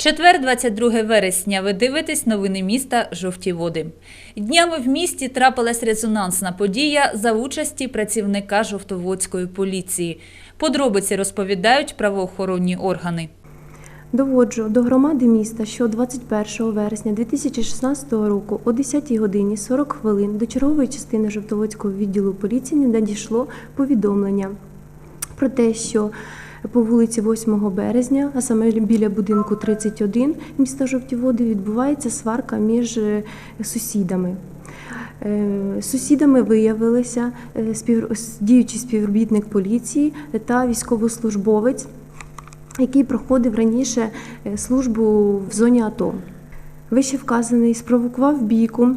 Четвер, 22 вересня. Ви дивитесь новини міста Жовті Води. Днями в місті трапилась резонансна подія за участі працівника Жовтоводської поліції. Подробиці розповідають правоохоронні органи. Доводжу до громади міста, що 21 вересня 2016 року о 10 годині 40 хвилин до чергової частини Жовтоводського відділу поліції не надійшло повідомлення про те, що по вулиці 8 березня, а саме біля будинку 31 міста Жовті Води, відбувається сварка між е, сусідами. Е, Сусідами виявилися е, діючий співробітник поліції та військовослужбовець, який проходив раніше службу в зоні АТО. Вище вказаний спровокував бійку,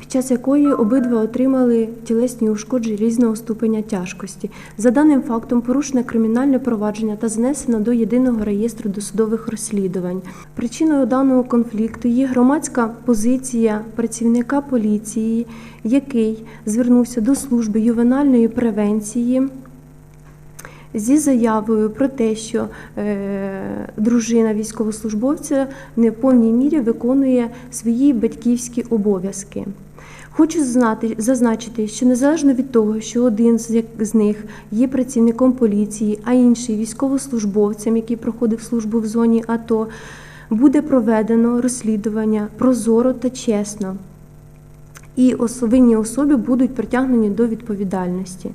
під час якої обидва отримали тілесні ушкодження різного ступеня тяжкості. За даним фактом порушено кримінальне провадження та знесено до єдиного реєстру досудових розслідувань. Причиною даного конфлікту є громадська позиція працівника поліції, який звернувся до служби ювенальної превенції зі заявою про те, що е, дружина військовослужбовця не в повній мірі виконує свої батьківські обов'язки. Хочу знати, зазначити, що незалежно від того, що один з, них є працівником поліції, а інший військовослужбовцем, який проходив службу в зоні АТО, буде проведено розслідування прозоро та чесно, і винні особи будуть притягнені до відповідальності.